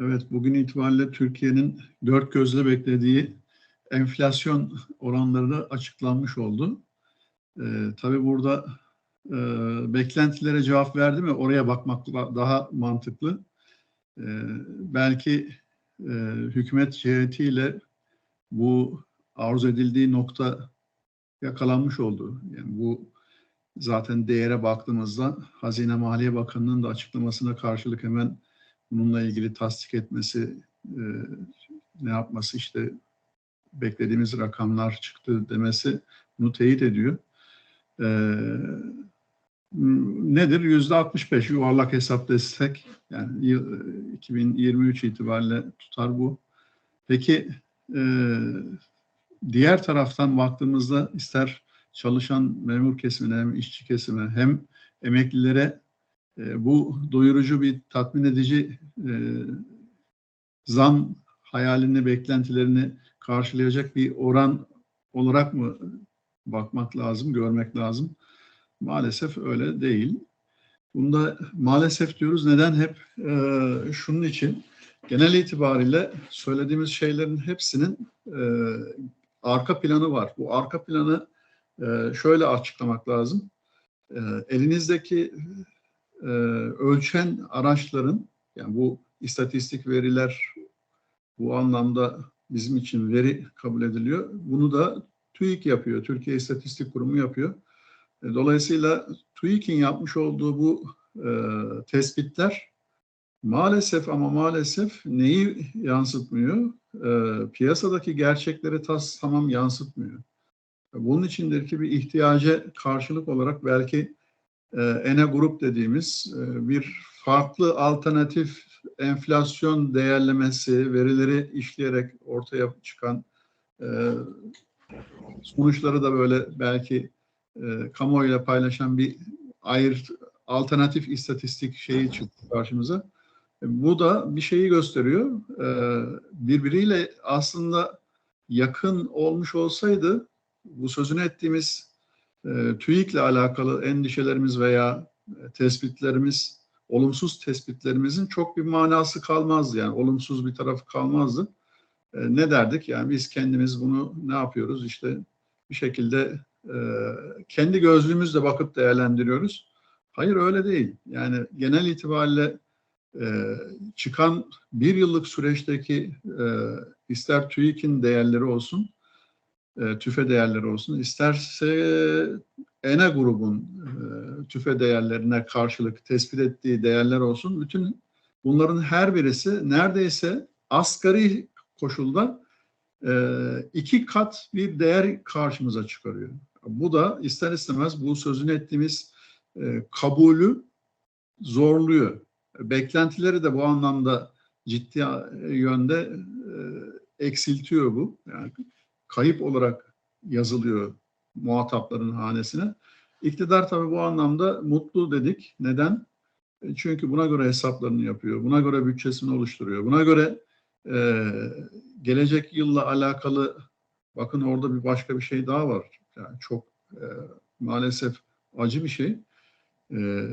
Evet, bugün itibariyle Türkiye'nin dört gözle beklediği enflasyon oranları da açıklanmış oldu. Ee, tabii burada e, beklentilere cevap verdi mi oraya bakmak da- daha mantıklı. Ee, belki e, hükümet cihetiyle bu arzu edildiği nokta yakalanmış oldu. Yani bu zaten değere baktığımızda Hazine Maliye Bakanı'nın da açıklamasına karşılık hemen bununla ilgili tasdik etmesi, e, ne yapması işte beklediğimiz rakamlar çıktı demesi bunu teyit ediyor. E, nedir? Yüzde 65 yuvarlak hesap destek yani yıl- 2023 itibariyle tutar bu. Peki e, diğer taraftan baktığımızda ister çalışan memur kesimine hem işçi kesime hem emeklilere e, bu doyurucu bir tatmin edici e, zam hayalini, beklentilerini karşılayacak bir oran olarak mı bakmak lazım, görmek lazım? Maalesef öyle değil. Bunda maalesef diyoruz. Neden? Hep e, şunun için. Genel itibariyle söylediğimiz şeylerin hepsinin e, arka planı var. Bu arka planı e, şöyle açıklamak lazım. E, elinizdeki e, ölçen araçların yani bu istatistik veriler bu anlamda bizim için veri kabul ediliyor. Bunu da TÜİK yapıyor. Türkiye İstatistik Kurumu yapıyor. E, Dolayısıyla TÜİK'in yapmış olduğu bu e, tespitler maalesef ama maalesef neyi yansıtmıyor? E, piyasadaki gerçekleri tas tamam yansıtmıyor. Bunun içindir ki bir ihtiyaca karşılık olarak belki ENE grup dediğimiz e, bir farklı alternatif enflasyon değerlemesi, verileri işleyerek ortaya çıkan e, sonuçları da böyle belki e, kamuoyuyla paylaşan bir ayır alternatif istatistik şeyi çıktı karşımıza. E, Bu da bir şeyi gösteriyor. E, birbiriyle aslında yakın olmuş olsaydı bu sözünü ettiğimiz e, TÜİK'le alakalı endişelerimiz veya e, tespitlerimiz, olumsuz tespitlerimizin çok bir manası kalmazdı. Yani olumsuz bir tarafı kalmazdı. E, ne derdik? Yani biz kendimiz bunu ne yapıyoruz? İşte bir şekilde e, kendi gözlüğümüzle bakıp değerlendiriyoruz. Hayır öyle değil. Yani genel itibariyle e, çıkan bir yıllık süreçteki ister TÜİK'in değerleri olsun, e, tüfe değerleri olsun, isterse ENE grubun e, tüfe değerlerine karşılık tespit ettiği değerler olsun, bütün bunların her birisi neredeyse asgari koşulda e, iki kat bir değer karşımıza çıkarıyor. Bu da ister istemez bu sözünü ettiğimiz kabulü zorluyor. Beklentileri de bu anlamda ciddi yönde eksiltiyor bu. Yani kayıp olarak yazılıyor muhatapların hanesine. İktidar tabii bu anlamda mutlu dedik. Neden? E, Çünkü buna göre hesaplarını yapıyor, buna göre bütçesini oluşturuyor, buna göre e, gelecek yılla alakalı bakın orada bir başka bir şey daha var. Yani çok e, maalesef acı bir şey. E,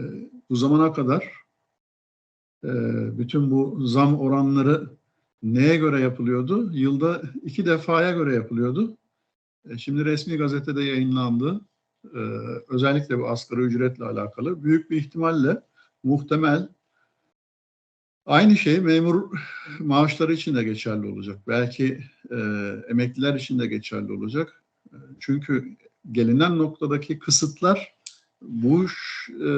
bu zamana kadar e, bütün bu zam oranları neye göre yapılıyordu? Yılda iki defaya göre yapılıyordu. E, Şimdi resmi gazetede yayınlandı. E, özellikle bu asgari ücretle alakalı. Büyük bir ihtimalle muhtemel aynı şey memur maaşları için de geçerli olacak. Belki e, emekliler için de geçerli olacak. Çünkü gelinen noktadaki kısıtlar bu e,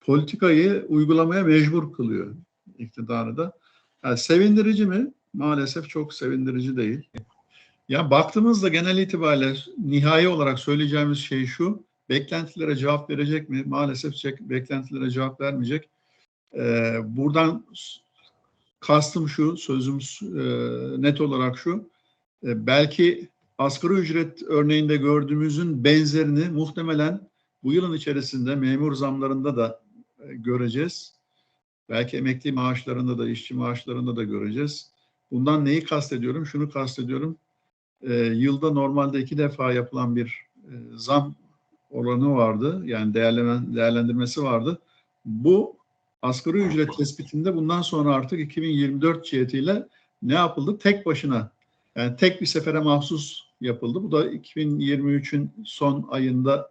politikayı uygulamaya mecbur kılıyor iktidarı da. Yani sevindirici mi? Maalesef çok sevindirici değil. Ya baktığımızda genel itibariyle nihai olarak söyleyeceğimiz şey şu. Beklentilere cevap verecek mi? Maalesef beklentilere cevap vermeyecek. Ee, buradan kastım şu, sözümüz e, net olarak şu. E, belki asgari ücret örneğinde gördüğümüzün benzerini muhtemelen bu yılın içerisinde memur zamlarında da e, göreceğiz. Belki emekli maaşlarında da, işçi maaşlarında da göreceğiz. Bundan neyi kastediyorum? Şunu kastediyorum. E, yılda normalde iki defa yapılan bir e, zam oranı vardı. Yani değerlenen, değerlendirmesi vardı. Bu asgari ücret tespitinde bundan sonra artık 2024 cihetiyle ne yapıldı? Tek başına yani tek bir sefere mahsus yapıldı. Bu da 2023'ün son ayında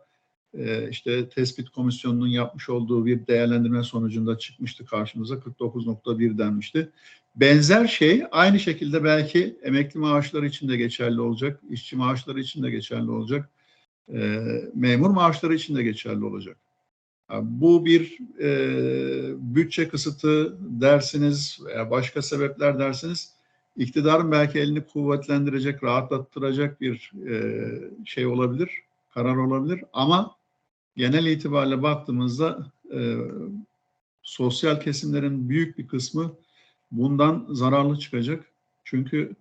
e, işte tespit komisyonunun yapmış olduğu bir değerlendirme sonucunda çıkmıştı karşımıza 49.1 denmişti. Benzer şey aynı şekilde belki emekli maaşları için de geçerli olacak, işçi maaşları için de geçerli olacak, e, memur maaşları için de geçerli olacak. Yani bu bir e, bütçe kısıtı dersiniz veya başka sebepler dersiniz iktidarın belki elini kuvvetlendirecek, rahatlattıracak bir e, şey olabilir, karar olabilir ama genel itibariyle baktığımızda e, sosyal kesimlerin büyük bir kısmı bundan zararlı çıkacak. Çünkü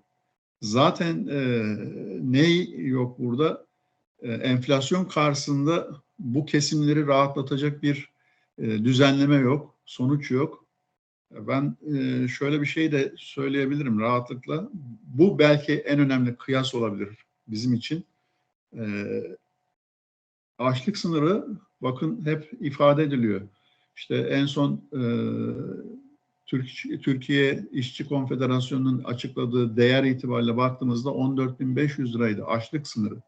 zaten e, ne yok burada? E, enflasyon karşısında bu kesimleri rahatlatacak bir e, düzenleme yok, sonuç yok. Ben e, şöyle bir şey de söyleyebilirim rahatlıkla. Bu belki en önemli kıyas olabilir bizim için. E, açlık sınırı bakın hep ifade ediliyor. İşte en son e, Türkiye İşçi Konfederasyonu'nun açıkladığı değer itibariyle baktığımızda 14.500 liraydı açlık sınırı.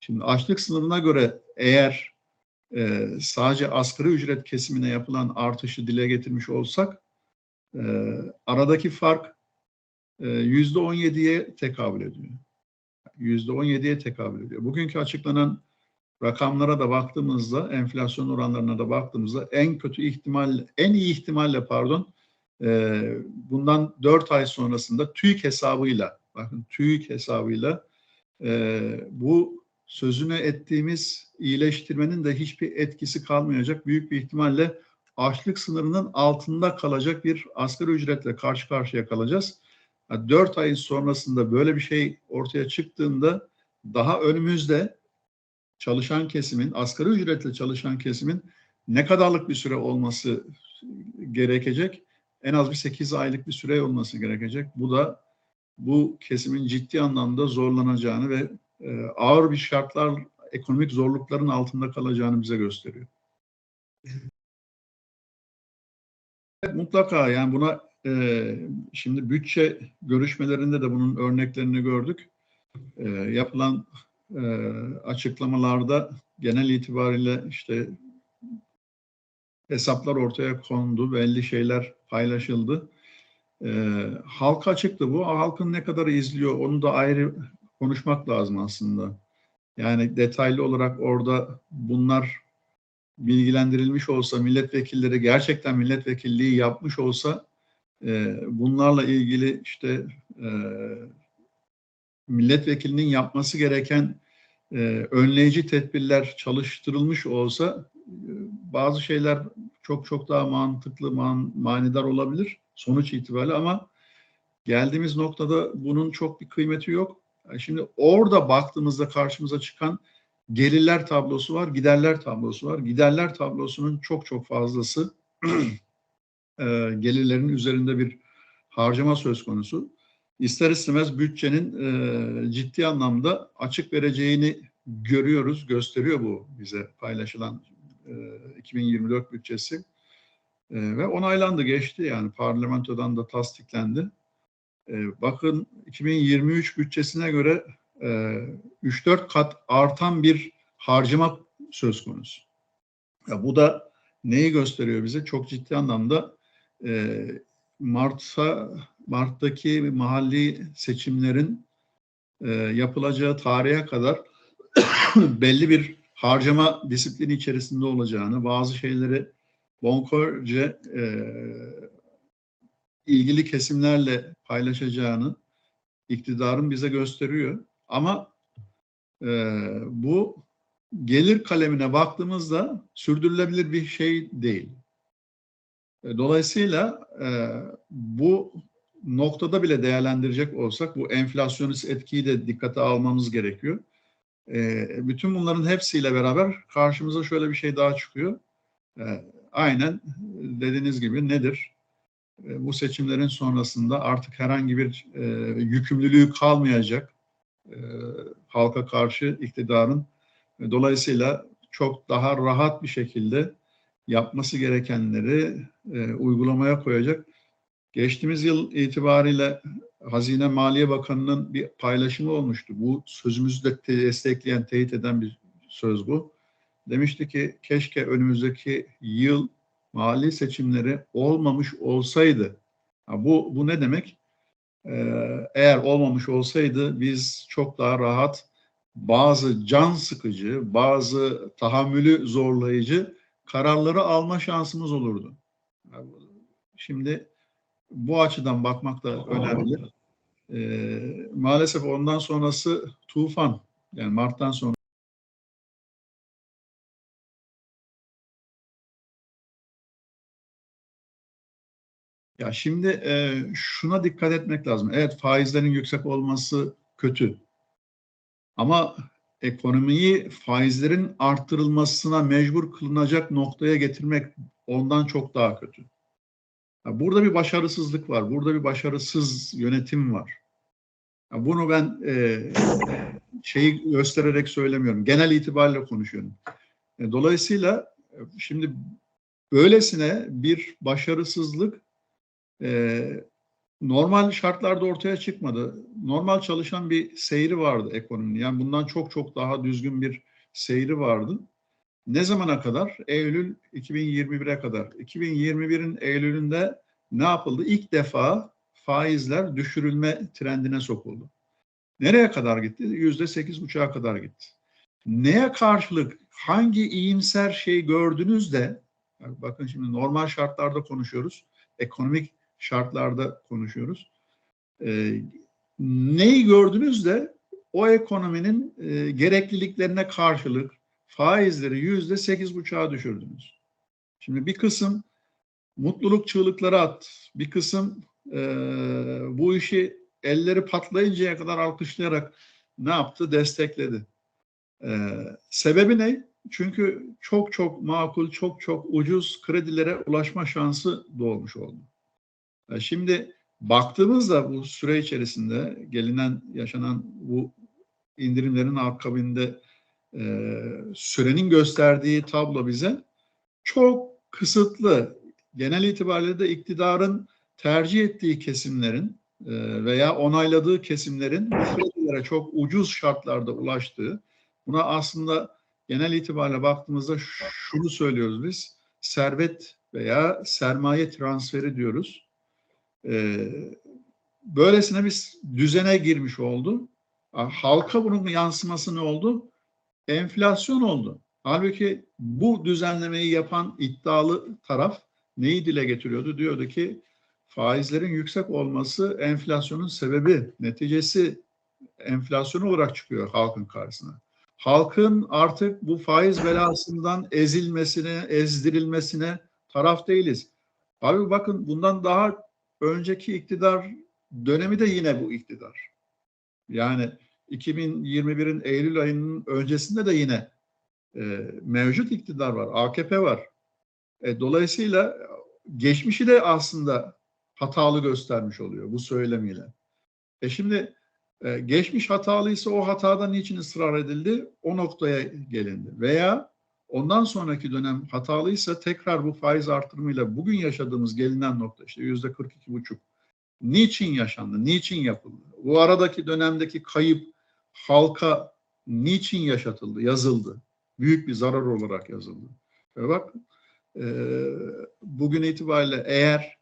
Şimdi açlık sınırına göre eğer e, sadece asgari ücret kesimine yapılan artışı dile getirmiş olsak e, aradaki fark yüzde 17'ye tekabül ediyor. Yüzde 17'ye tekabül ediyor. Bugünkü açıklanan rakamlara da baktığımızda, enflasyon oranlarına da baktığımızda en kötü ihtimal, en iyi ihtimalle pardon, e, bundan 4 ay sonrasında TÜİK hesabıyla, bakın TÜİK hesabıyla e, bu sözünü ettiğimiz iyileştirmenin de hiçbir etkisi kalmayacak. Büyük bir ihtimalle açlık sınırının altında kalacak bir asgari ücretle karşı karşıya kalacağız. 4 ay sonrasında böyle bir şey ortaya çıktığında daha önümüzde çalışan kesimin, asgari ücretle çalışan kesimin ne kadarlık bir süre olması gerekecek? En az bir 8 aylık bir süre olması gerekecek. Bu da bu kesimin ciddi anlamda zorlanacağını ve e, ağır bir şartlar, ekonomik zorlukların altında kalacağını bize gösteriyor. Mutlaka yani buna e, şimdi bütçe görüşmelerinde de bunun örneklerini gördük. E, yapılan e, açıklamalarda genel itibariyle işte hesaplar ortaya kondu, belli şeyler paylaşıldı. E, halka açıktı bu. Halkın ne kadar izliyor onu da ayrı konuşmak lazım aslında. Yani detaylı olarak orada bunlar bilgilendirilmiş olsa, milletvekilleri gerçekten milletvekilliği yapmış olsa e, bunlarla ilgili işte e, milletvekilinin yapması gereken e, önleyici tedbirler çalıştırılmış olsa e, bazı şeyler çok çok daha mantıklı, man, manidar olabilir sonuç itibariyle ama geldiğimiz noktada bunun çok bir kıymeti yok. Şimdi orada baktığımızda karşımıza çıkan gelirler tablosu var, giderler tablosu var. Giderler tablosunun çok çok fazlası e, gelirlerin üzerinde bir harcama söz konusu. İster istemez bütçenin e, ciddi anlamda açık vereceğini görüyoruz, gösteriyor bu bize paylaşılan e, 2024 bütçesi. E, ve onaylandı, geçti yani parlamentodan da tasdiklendi. E, bakın 2023 bütçesine göre e, 3-4 kat artan bir harcama söz konusu. Ya bu da neyi gösteriyor bize? Çok ciddi anlamda e, Mart'a Mart'taki mahalli seçimlerin e, yapılacağı tarihe kadar belli bir harcama disiplini içerisinde olacağını, bazı şeyleri bonkörce e, ilgili kesimlerle paylaşacağını iktidarın bize gösteriyor. Ama e, bu gelir kalemine baktığımızda sürdürülebilir bir şey değil. E, dolayısıyla e, bu noktada bile değerlendirecek olsak bu enflasyonist etkiyi de dikkate almamız gerekiyor. E, bütün bunların hepsiyle beraber karşımıza şöyle bir şey daha çıkıyor. E, aynen dediğiniz gibi nedir? E, bu seçimlerin sonrasında artık herhangi bir e, yükümlülüğü kalmayacak e, halka karşı iktidarın. Dolayısıyla çok daha rahat bir şekilde yapması gerekenleri e, uygulamaya koyacak. Geçtiğimiz yıl itibariyle Hazine Maliye Bakanı'nın bir paylaşımı olmuştu. Bu sözümüzü de destekleyen, teyit eden bir söz bu. Demişti ki keşke önümüzdeki yıl mali seçimleri olmamış olsaydı. Ha, bu, bu ne demek? Ee, eğer olmamış olsaydı biz çok daha rahat bazı can sıkıcı, bazı tahammülü zorlayıcı kararları alma şansımız olurdu. Şimdi bu açıdan bakmak da önemli. Ee, maalesef ondan sonrası tufan. Yani Mart'tan sonra Ya şimdi e, şuna dikkat etmek lazım. Evet faizlerin yüksek olması kötü. Ama ekonomiyi faizlerin arttırılmasına mecbur kılınacak noktaya getirmek ondan çok daha kötü. Burada bir başarısızlık var. Burada bir başarısız yönetim var. Bunu ben e, şeyi göstererek söylemiyorum. Genel itibariyle konuşuyorum. E, dolayısıyla e, şimdi böylesine bir başarısızlık e, normal şartlarda ortaya çıkmadı. Normal çalışan bir seyri vardı ekonominin. Yani bundan çok çok daha düzgün bir seyri vardı. Ne zamana kadar? Eylül 2021'e kadar. 2021'in Eylül'ünde ne yapıldı? İlk defa faizler düşürülme trendine sokuldu. Nereye kadar gitti? Yüzde sekiz buçuğa kadar gitti. Neye karşılık hangi iyimser şey gördünüz de bakın şimdi normal şartlarda konuşuyoruz. Ekonomik şartlarda konuşuyoruz. E, neyi gördünüz de o ekonominin e, gerekliliklerine karşılık faizleri yüzde sekiz buçuğa düşürdünüz. Şimdi bir kısım mutluluk çığlıkları attı. Bir kısım e, bu işi elleri patlayıncaya kadar alkışlayarak ne yaptı? Destekledi. E, sebebi ne? Çünkü çok çok makul, çok çok ucuz kredilere ulaşma şansı doğmuş oldu. E, şimdi baktığımızda bu süre içerisinde gelinen, yaşanan bu indirimlerin akabinde e, sürenin gösterdiği tablo bize çok kısıtlı, genel itibariyle de iktidarın tercih ettiği kesimlerin e, veya onayladığı kesimlerin kredilere çok ucuz şartlarda ulaştığı, buna aslında genel itibariyle baktığımızda şunu söylüyoruz biz, servet veya sermaye transferi diyoruz. Ee, böylesine bir düzene girmiş oldu. Halka bunun yansıması ne oldu? Enflasyon oldu. Halbuki bu düzenlemeyi yapan iddialı taraf neyi dile getiriyordu? Diyordu ki faizlerin yüksek olması enflasyonun sebebi, neticesi enflasyon olarak çıkıyor halkın karşısına. Halkın artık bu faiz belasından ezilmesine, ezdirilmesine taraf değiliz. Abi bakın bundan daha önceki iktidar dönemi de yine bu iktidar. Yani 2021'in Eylül ayının öncesinde de yine e, mevcut iktidar var, AKP var. E, dolayısıyla geçmişi de aslında hatalı göstermiş oluyor bu söylemiyle. E şimdi e, geçmiş hatalıysa o hatada niçin ısrar edildi? O noktaya gelindi. Veya ondan sonraki dönem hatalıysa tekrar bu faiz artırımıyla bugün yaşadığımız gelinen nokta işte yüzde 42 buçuk. Niçin yaşandı? Niçin yapıldı? Bu aradaki dönemdeki kayıp halka niçin yaşatıldı, yazıldı? Büyük bir zarar olarak yazıldı. Ve bak e, bugün itibariyle eğer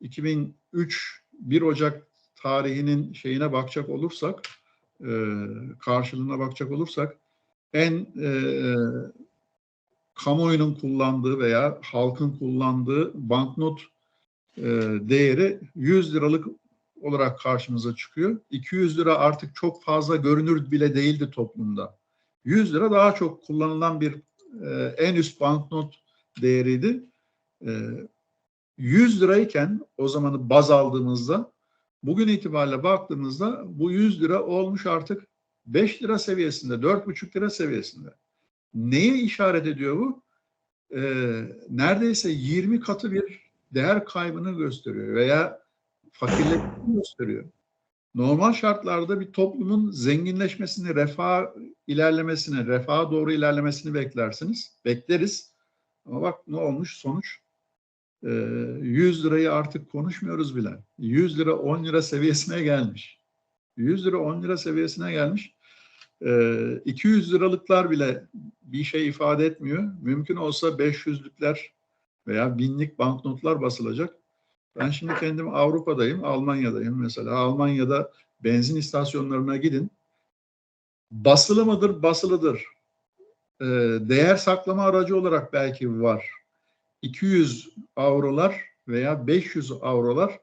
2003 1 Ocak tarihinin şeyine bakacak olursak, e, karşılığına bakacak olursak en e, kamuoyunun kullandığı veya halkın kullandığı banknot e, değeri 100 liralık olarak karşımıza çıkıyor. 200 lira artık çok fazla görünür bile değildi toplumda. 100 lira daha çok kullanılan bir e, en üst banknot değeriydi. E, 100 lirayken o zamanı baz aldığımızda bugün itibariyle baktığımızda bu 100 lira olmuş artık 5 lira seviyesinde, 4,5 lira seviyesinde. Neye işaret ediyor bu? Ee, neredeyse 20 katı bir değer kaybını gösteriyor veya fakirleşmesini gösteriyor. Normal şartlarda bir toplumun zenginleşmesini, refah ilerlemesini, refaha doğru ilerlemesini beklersiniz. Bekleriz. Ama bak ne olmuş sonuç? Ee, 100 lirayı artık konuşmuyoruz bile. 100 lira 10 lira seviyesine gelmiş. 100 lira 10 lira seviyesine gelmiş. Ee, 200 liralıklar bile bir şey ifade etmiyor. Mümkün olsa 500'lükler veya binlik banknotlar basılacak. Ben şimdi kendim Avrupa'dayım, Almanya'dayım mesela. Almanya'da benzin istasyonlarına gidin. Basılı mıdır? Basılıdır. Ee, değer saklama aracı olarak belki var. 200 avrolar veya 500 avrolar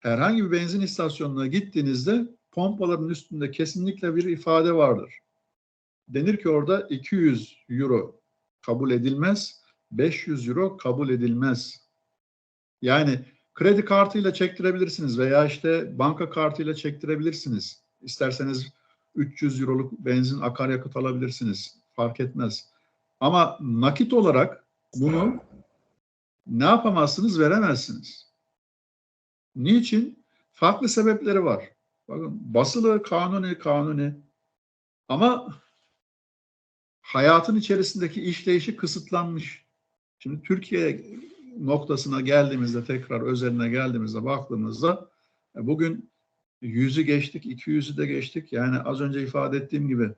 herhangi bir benzin istasyonuna gittiğinizde pompaların üstünde kesinlikle bir ifade vardır. Denir ki orada 200 euro kabul edilmez, 500 euro kabul edilmez. Yani kredi kartıyla çektirebilirsiniz veya işte banka kartıyla çektirebilirsiniz. İsterseniz 300 euroluk benzin akaryakıt alabilirsiniz. Fark etmez. Ama nakit olarak bunu ne yapamazsınız? Veremezsiniz. Niçin? Farklı sebepleri var. Bakın basılı kanuni kanuni ama hayatın içerisindeki işleyişi kısıtlanmış. Şimdi Türkiye noktasına geldiğimizde tekrar özeline geldiğimizde baktığımızda e, bugün yüzü geçtik, 200'ü de geçtik. Yani az önce ifade ettiğim gibi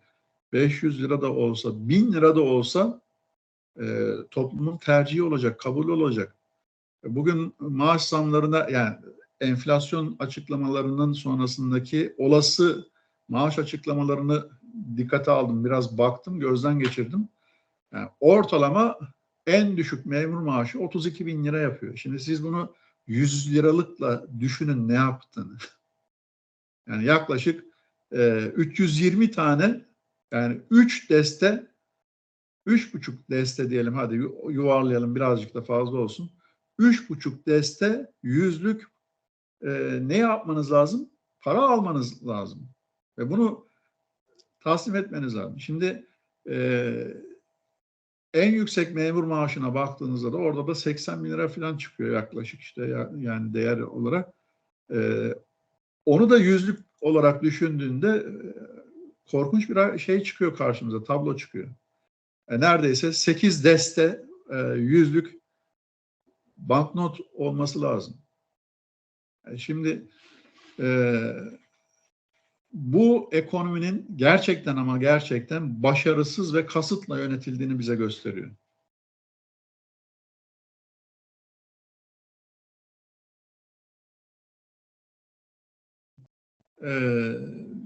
500 lira da olsa, 1000 lira da olsa e, toplumun tercihi olacak, kabul olacak. E, bugün maaş zamlarına yani enflasyon açıklamalarının sonrasındaki olası maaş açıklamalarını dikkate aldım. Biraz baktım, gözden geçirdim. Yani ortalama en düşük memur maaşı 32 bin lira yapıyor. Şimdi siz bunu 100 liralıkla düşünün ne yaptığını. Yani yaklaşık e, 320 tane yani 3 deste 3,5 deste diyelim hadi yuvarlayalım birazcık da fazla olsun. 3,5 deste yüzlük e, ne yapmanız lazım? Para almanız lazım. Ve bunu taslim etmeniz lazım. Şimdi e, en yüksek memur maaşına baktığınızda da orada da 80 bin lira falan çıkıyor yaklaşık işte yani değer olarak. E, onu da yüzlük olarak düşündüğünde e, korkunç bir şey çıkıyor karşımıza, tablo çıkıyor. E, neredeyse 8 deste e, yüzlük banknot olması lazım. E, şimdi e, bu ekonominin gerçekten ama gerçekten başarısız ve kasıtla yönetildiğini bize gösteriyor. Ee,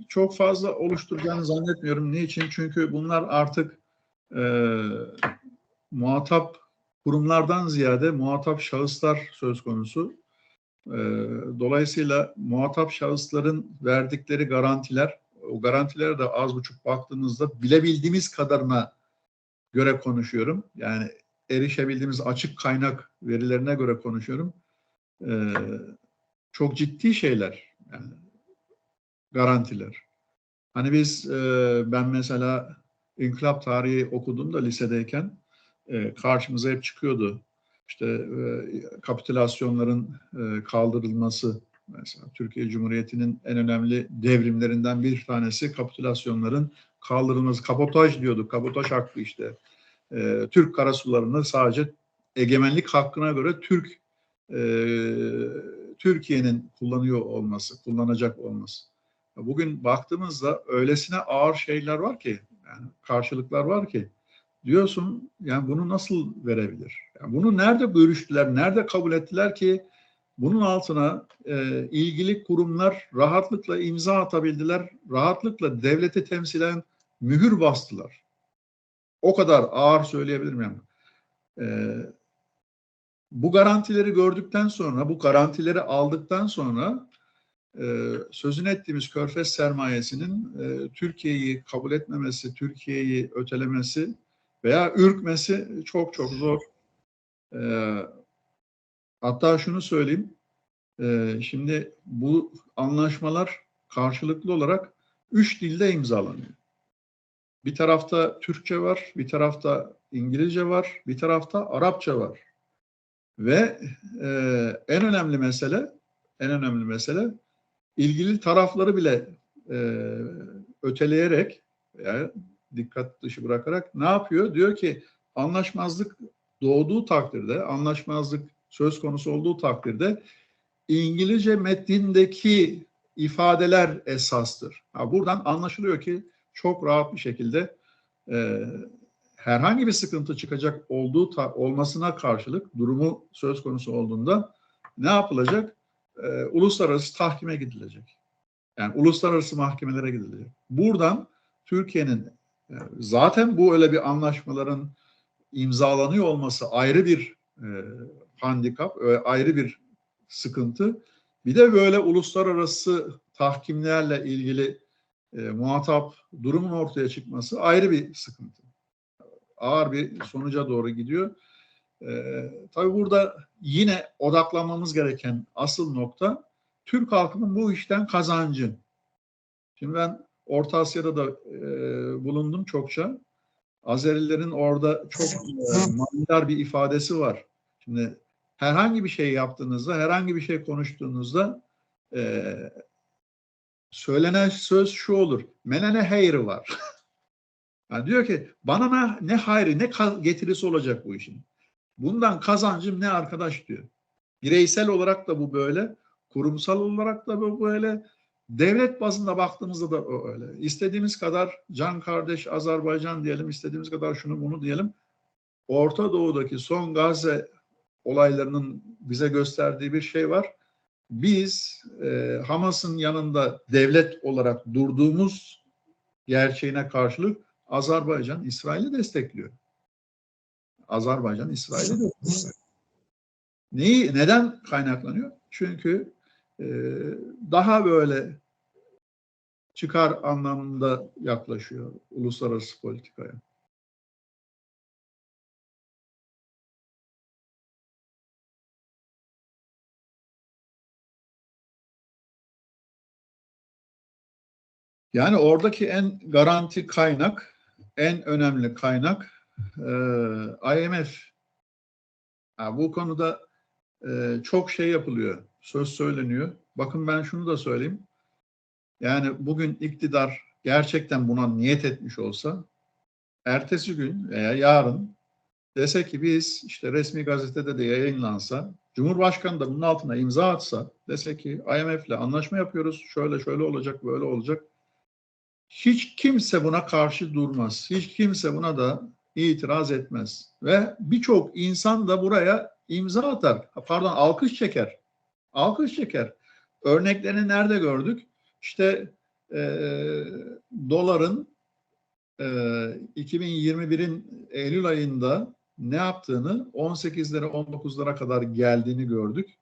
çok fazla oluşturacağını zannetmiyorum. Niçin? Çünkü bunlar artık e, muhatap kurumlardan ziyade muhatap şahıslar söz konusu. E, dolayısıyla muhatap şahısların verdikleri garantiler, o garantilere de az buçuk baktığınızda bilebildiğimiz kadarına göre konuşuyorum. Yani erişebildiğimiz açık kaynak verilerine göre konuşuyorum. E, çok ciddi şeyler. Yani garantiler. Hani biz e, ben mesela inkılap tarihi okuduğumda lisedeyken e, karşımıza hep çıkıyordu. İşte e, kapitülasyonların e, kaldırılması mesela Türkiye Cumhuriyeti'nin en önemli devrimlerinden bir tanesi kapitülasyonların kaldırılması. Kapotaj diyorduk. Kapotaj hakkı işte. E, Türk karasularını sadece egemenlik hakkına göre Türk Türkiye'nin kullanıyor olması, kullanacak olması. Bugün baktığımızda öylesine ağır şeyler var ki, yani karşılıklar var ki diyorsun yani bunu nasıl verebilir? Yani bunu nerede görüştüler, nerede kabul ettiler ki bunun altına e, ilgili kurumlar rahatlıkla imza atabildiler, rahatlıkla devleti temsilen mühür bastılar. O kadar ağır söyleyebilirim yani. E, bu garantileri gördükten sonra, bu garantileri aldıktan sonra e, sözünü ettiğimiz körfez sermayesinin e, Türkiye'yi kabul etmemesi, Türkiye'yi ötelemesi veya ürkmesi çok çok zor. E, hatta şunu söyleyeyim, e, şimdi bu anlaşmalar karşılıklı olarak üç dilde imzalanıyor. Bir tarafta Türkçe var, bir tarafta İngilizce var, bir tarafta Arapça var. Ve e, en önemli mesele, en önemli mesele ilgili tarafları bile e, öteleyerek veya dikkat dışı bırakarak ne yapıyor? Diyor ki anlaşmazlık doğduğu takdirde, anlaşmazlık söz konusu olduğu takdirde İngilizce metnindeki ifadeler esastır. Ha, buradan anlaşılıyor ki çok rahat bir şekilde e, herhangi bir sıkıntı çıkacak olduğu ta, olmasına karşılık durumu söz konusu olduğunda ne yapılacak? E, uluslararası tahkime gidilecek. Yani uluslararası mahkemelere gidilecek. Buradan Türkiye'nin zaten bu öyle bir anlaşmaların imzalanıyor olması ayrı bir e, handikap, e, ayrı bir sıkıntı. Bir de böyle uluslararası tahkimlerle ilgili e, muhatap durumun ortaya çıkması ayrı bir sıkıntı. Ağır bir sonuca doğru gidiyor. E, tabii burada yine odaklanmamız gereken asıl nokta Türk halkının bu işten kazancı. Şimdi ben Orta Asya'da da e, bulundum çokça. Azerilerin orada çok e, manidar bir ifadesi var. Şimdi herhangi bir şey yaptığınızda, herhangi bir şey konuştuğunuzda e, söylenen söz şu olur. Menene hayrı var. yani diyor ki bana ne, hayrı, ne getirisi olacak bu işin. Bundan kazancım ne arkadaş diyor. Bireysel olarak da bu böyle, kurumsal olarak da bu böyle, devlet bazında baktığımızda da öyle. İstediğimiz kadar can kardeş Azerbaycan diyelim, istediğimiz kadar şunu bunu diyelim. Orta Doğu'daki son Gazze olaylarının bize gösterdiği bir şey var. Biz e, Hamas'ın yanında devlet olarak durduğumuz gerçeğine karşılık Azerbaycan İsrail'i destekliyor. Azerbaycan İsrail'i destekliyor. Neyi, neden kaynaklanıyor? Çünkü daha böyle çıkar anlamında yaklaşıyor uluslararası politikaya. Yani oradaki en garanti kaynak, en önemli kaynak e, IMF. Yani bu konuda e, çok şey yapılıyor, söz söyleniyor. Bakın ben şunu da söyleyeyim. Yani bugün iktidar gerçekten buna niyet etmiş olsa, ertesi gün veya yarın dese ki biz işte resmi gazetede de yayınlansa, Cumhurbaşkanı da bunun altına imza atsa, dese ki IMF ile anlaşma yapıyoruz, şöyle şöyle olacak, böyle olacak hiç kimse buna karşı durmaz. Hiç kimse buna da itiraz etmez. Ve birçok insan da buraya imza atar. Pardon alkış çeker. Alkış çeker. Örneklerini nerede gördük? İşte e, doların e, 2021'in Eylül ayında ne yaptığını 18'lere 19'lara kadar geldiğini gördük.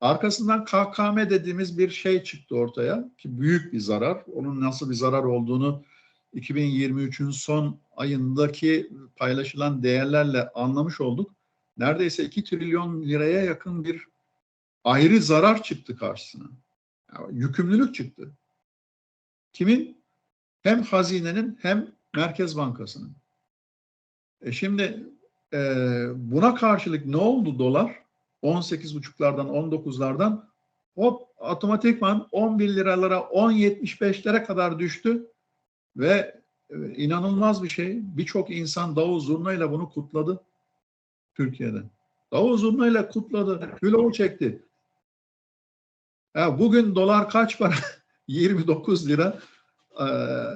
Arkasından KKM dediğimiz bir şey çıktı ortaya ki büyük bir zarar. Onun nasıl bir zarar olduğunu 2023'ün son ayındaki paylaşılan değerlerle anlamış olduk. Neredeyse 2 trilyon liraya yakın bir ayrı zarar çıktı karşısına. Yani yükümlülük çıktı. Kimin? Hem hazinenin hem Merkez Bankası'nın. E şimdi e, buna karşılık ne oldu dolar? 18,5'lardan 19'lardan hop otomatikman 11 liralara 10.75'lere kadar düştü ve e, inanılmaz bir şey. Birçok insan davul zurnayla bunu kutladı Türkiye'de. Davul zurnayla kutladı. Hülo çekti. Ya bugün dolar kaç para? 29 lira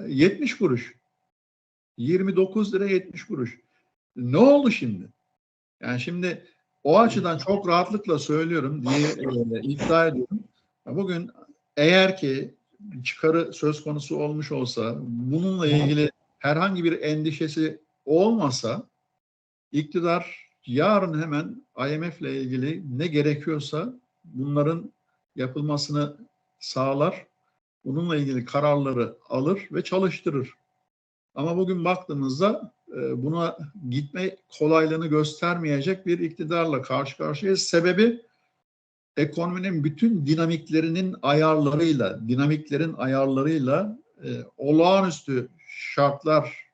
70 e, kuruş. 29 lira 70 kuruş. Ne oldu şimdi? Yani şimdi o açıdan çok rahatlıkla söylüyorum diye e, iddia ediyorum. Bugün eğer ki çıkarı söz konusu olmuş olsa, bununla ilgili herhangi bir endişesi olmasa, iktidar yarın hemen IMF ile ilgili ne gerekiyorsa bunların yapılmasını sağlar. Bununla ilgili kararları alır ve çalıştırır. Ama bugün baktığımızda e, buna gitme kolaylığını göstermeyecek bir iktidarla karşı karşıyayız. Sebebi ekonominin bütün dinamiklerinin ayarlarıyla, dinamiklerin ayarlarıyla e, olağanüstü şartlar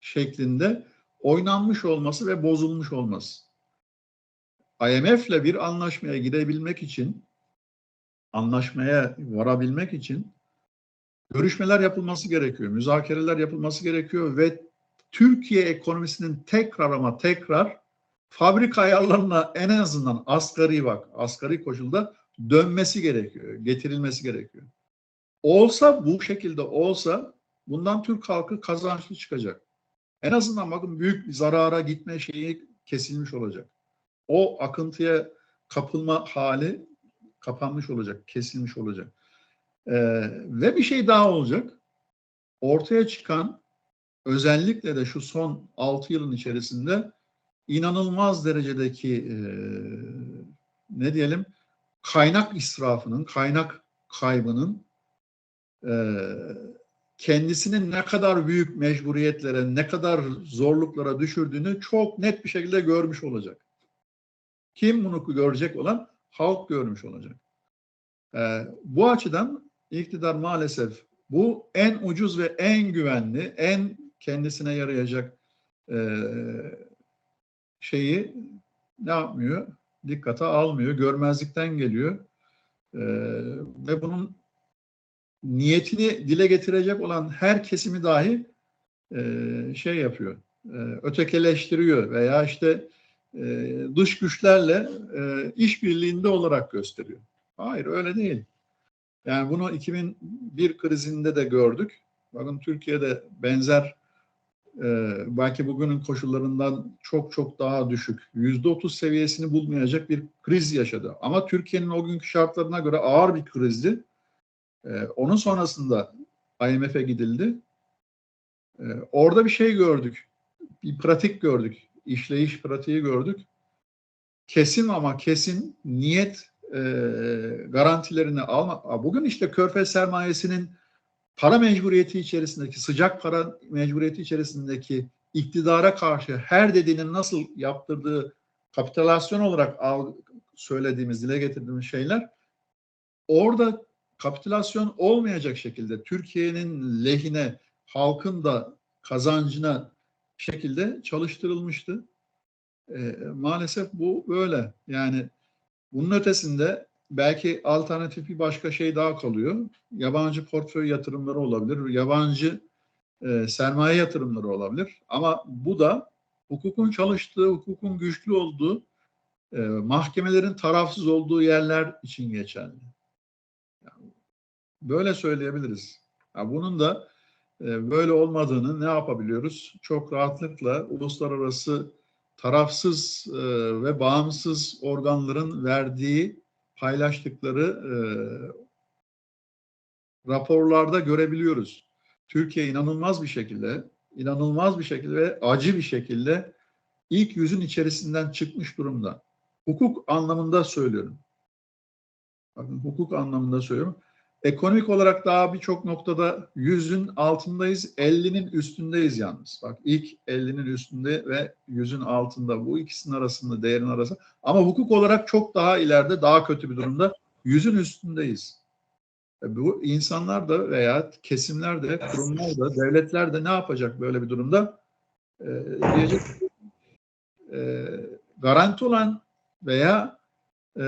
şeklinde oynanmış olması ve bozulmuş olması. IMF ile bir anlaşmaya gidebilmek için, anlaşmaya varabilmek için görüşmeler yapılması gerekiyor, müzakereler yapılması gerekiyor ve Türkiye ekonomisinin tekrar ama tekrar fabrika ayarlarına en azından asgari bak, asgari koşulda dönmesi gerekiyor, getirilmesi gerekiyor. Olsa bu şekilde olsa bundan Türk halkı kazançlı çıkacak. En azından bakın büyük bir zarara gitme şeyi kesilmiş olacak. O akıntıya kapılma hali kapanmış olacak, kesilmiş olacak. Ee, ve bir şey daha olacak. Ortaya çıkan özellikle de şu son 6 yılın içerisinde inanılmaz derecedeki e, ne diyelim kaynak israfının, kaynak kaybının e, kendisini ne kadar büyük mecburiyetlere, ne kadar zorluklara düşürdüğünü çok net bir şekilde görmüş olacak. Kim bunu görecek olan? Halk görmüş olacak. E, bu açıdan iktidar maalesef bu en ucuz ve en güvenli, en kendisine yarayacak e, şeyi ne yapmıyor? Dikkate almıyor, görmezlikten geliyor. E, ve bunun niyetini dile getirecek olan her kesimi dahi e, şey yapıyor, e, ötekeleştiriyor veya işte e, dış güçlerle e, işbirliğinde olarak gösteriyor. Hayır öyle değil. Yani bunu 2001 krizinde de gördük. Bakın Türkiye'de benzer e, belki bugünün koşullarından çok çok daha düşük, yüzde otuz seviyesini bulmayacak bir kriz yaşadı. Ama Türkiye'nin o günkü şartlarına göre ağır bir krizdi. E, onun sonrasında IMF'e gidildi. E, orada bir şey gördük, bir pratik gördük, işleyiş pratiği gördük. Kesin ama kesin niyet e, garantilerini alma. Bugün işte körfez sermayesinin para mecburiyeti içerisindeki, sıcak para mecburiyeti içerisindeki iktidara karşı her dediğinin nasıl yaptırdığı kapitalasyon olarak al, söylediğimiz, dile getirdiğimiz şeyler orada kapitülasyon olmayacak şekilde Türkiye'nin lehine, halkın da kazancına şekilde çalıştırılmıştı. E, maalesef bu böyle. Yani bunun ötesinde belki alternatif bir başka şey daha kalıyor. Yabancı portföy yatırımları olabilir, yabancı e, sermaye yatırımları olabilir. Ama bu da hukukun çalıştığı, hukukun güçlü olduğu, e, mahkemelerin tarafsız olduğu yerler için geçerli. Yani böyle söyleyebiliriz. Yani bunun da böyle olmadığını ne yapabiliyoruz? Çok rahatlıkla uluslararası tarafsız e, ve bağımsız organların verdiği paylaştıkları e, raporlarda görebiliyoruz. Türkiye inanılmaz bir şekilde, inanılmaz bir şekilde ve acı bir şekilde ilk yüzün içerisinden çıkmış durumda. Hukuk anlamında söylüyorum. Bakın hukuk anlamında söylüyorum. Ekonomik olarak daha birçok noktada yüzün altındayız, 50'nin üstündeyiz yalnız. Bak ilk 50'nin üstünde ve yüzün altında bu ikisinin arasında değerin arası. Ama hukuk olarak çok daha ileride, daha kötü bir durumda. Yüzün üstündeyiz. E bu insanlar da veya kesimler de, kurumlar da, devletler de ne yapacak böyle bir durumda? E, diyecek e, garanti olan veya e,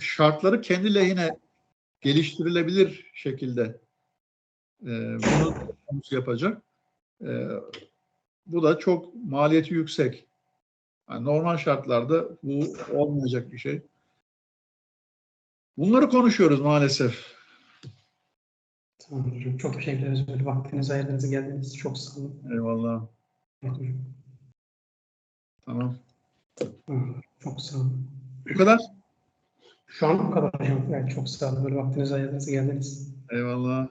şartları kendi lehine geliştirilebilir şekilde e, bunu yapacak. E, bu da çok maliyeti yüksek. Yani normal şartlarda bu olmayacak bir şey. Bunları konuşuyoruz maalesef. Tamam hocam. Çok teşekkür ederiz. Böyle vaktinizi ayırdığınız geldiniz. Çok sağ olun. Eyvallah. Evet hocam. Tamam. Çok sağ olun. Bu kadar. Şu an bu kadar. Evet, çok sağ olun. Böyle vaktinizi ayırdığınız geldiniz. Eyvallah.